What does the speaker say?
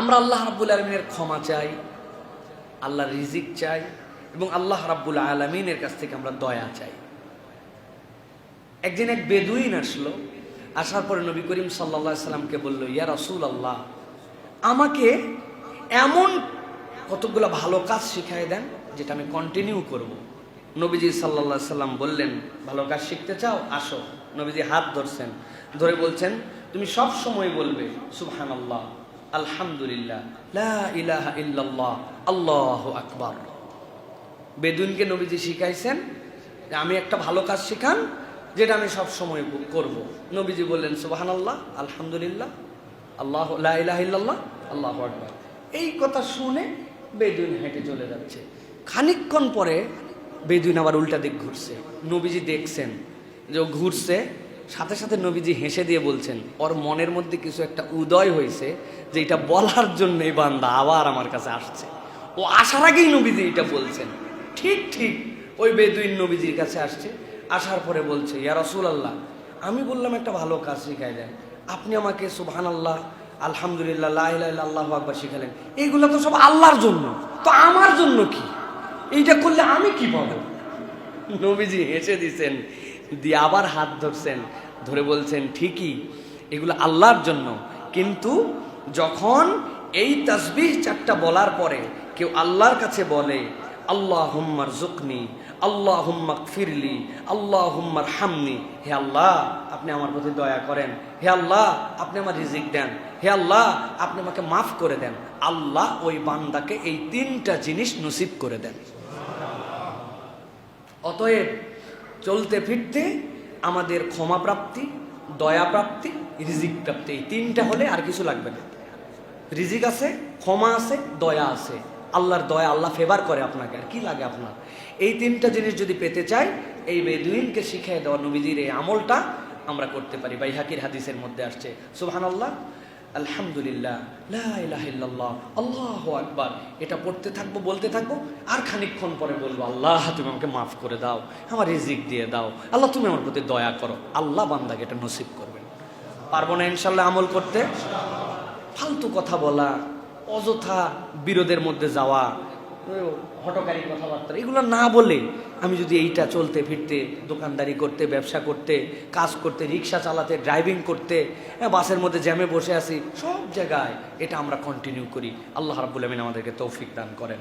আমরা আল্লাহ রাব্বুল আলমিনের ক্ষমা চাই আল্লাহ রিজিক চাই, এবং আল্লাহ রাব্বুল আলমিনের কাছ থেকে আমরা দয়া চাই। একদিন এক বেদুইন আসলো, আসার পরে নবী করিম সাল্লা সাল্লামকে বলল, ইয়া রসুল আল্লাহ আমাকে এমন কতগুলো ভালো কাজ শিখাই দেন, যেটা আমি কন্টিনিউ করব। নবীজি সাল্লা সাল্লাম বললেন, ভালো কাজ শিখতে চাও? আসো। নবীজি হাত ধরছেন, ধরে বলছেন, তুমি সব সময় বলবে সুবহান আল্লাহ আলহামদুলিল্লাহ। লা ইলাহা ইল্লাল্লাহ। আল্লাহ আকবার। বেদুইনকে নবীজি শিখাইছেন আমি একটা ভালো কাজ শিখান, যেটা আমি সব সময় করব। নবীজি বললেন সুবাহান আল্লাহ আলহামদুলিল্লাহ আল্লাহ লাহ আল্লাহ আকবার। এই কথা শুনে বেদুইন হেঁটে চলে যাচ্ছে। খানিকক্ষণ পরে বেদুইন আবার উল্টা দিক ঘুরছে। নবীজি দেখছেন যে ও ঘুরছে সাথে সাথে নবীজি হেসে দিয়ে বলছেন, ওর মনের মধ্যে কিছু একটা উদয় হয়েছে যে এটা বলার জন্য এই বান্দা আবার আমার কাছে আসছে। ও আসার আগেই নবীজি এটা বলছেন। ঠিক ঠিক ওই বেদুইন নবীজির কাছে আসছে, আসার পরে বলছে, ইয়া রসুল আল্লাহ আমি বললাম একটা ভালো কাজ শিখাই দেন। আপনি আমাকে সুবহান আল্লাহ আলহামদুলিল্লাহ লাহ আল্লাহ আকবার শিখালেন। এইগুলো তো সব আল্লাহর জন্য। তো আমার জন্য কি? এইটা করলে আমি কি পাবো? নবীজি হেসে দিছেন দিয়ে আবার হাত ধরছেন, ধরে বলছেন, ঠিকই, এগুলো আল্লাহর জন্য। কিন্তু যখন এই তাসবিহ চারটা বলার পরে কেউ আল্লাহর কাছে বলে আল্লাহ হুম্মার জুকনি আল্লাহ হুম্মাক ফিরলি আল্লাহ হুম্মার হামনি হে আল্লাহ, আপনি আমার প্রতি দয়া করেন। হে আল্লাহ, আপনি আমার রিজিক দেন। হে আল্লাহ, আপনি আমাকে মাফ করে দেন। আল্লাহ ওই বান্দাকে এই তিনটা জিনিস নসিব করে দেন। অতএব চলতে ফিরতে আমাদের ক্ষমা প্রাপ্তি, দয়া প্রাপ্তি, রিজিক প্রাপ্তি, এই তিনটা হলে আর কিছু লাগবে না। রিজিক আছে, ক্ষমা আছে, দয়া আছে। আল্লাহর দয়া আল্লাহ ফেভার করে আপনাকে। আর কি লাগে আপনার? এই তিনটা জিনিস যদি পেতে চাই, এই বেদুইনকে শিখিয়ে দেওয়া নবীজির এই আমলটা আমরা করতে পারি। বাই হাকির হাদিসের মধ্যে আসছে সুবহান আল্লাহ আলহামদুলিল্লাহ আল্লাহ আল্লাহ আকবার। এটা পড়তে থাকব, বলতে থাকব, আর খানিকক্ষণ পরে বলব, আল্লাহ, তুমি আমাকে মাফ করে দাও, আমার রিজিক দিয়ে দাও। আল্লাহ, তুমি আমার প্রতি দয়া করো। আল্লাহ বান্দাকে এটা নসিব করবেন। পারব না ইনশাল্লাহ আমল করতে? ফালতু কথা বলা, অযথা বিরোধের মধ্যে যাওয়া হটকারী কথাবার্তা। এগুলো না বলে আমি যদি এইটা চলতে ফিরতে দোকানদারি করতে ব্যবসা করতে কাজ করতে রিক্সা চালাতে ড্রাইভিং করতে হ্যাঁ, বাসের মধ্যে জ্যামে বসে আছি সব জায়গায় এটা আমরা কন্টিনিউ করি। আল্লাহ রাবুল আমিন আমাদেরকে তৌফিক দান করেন।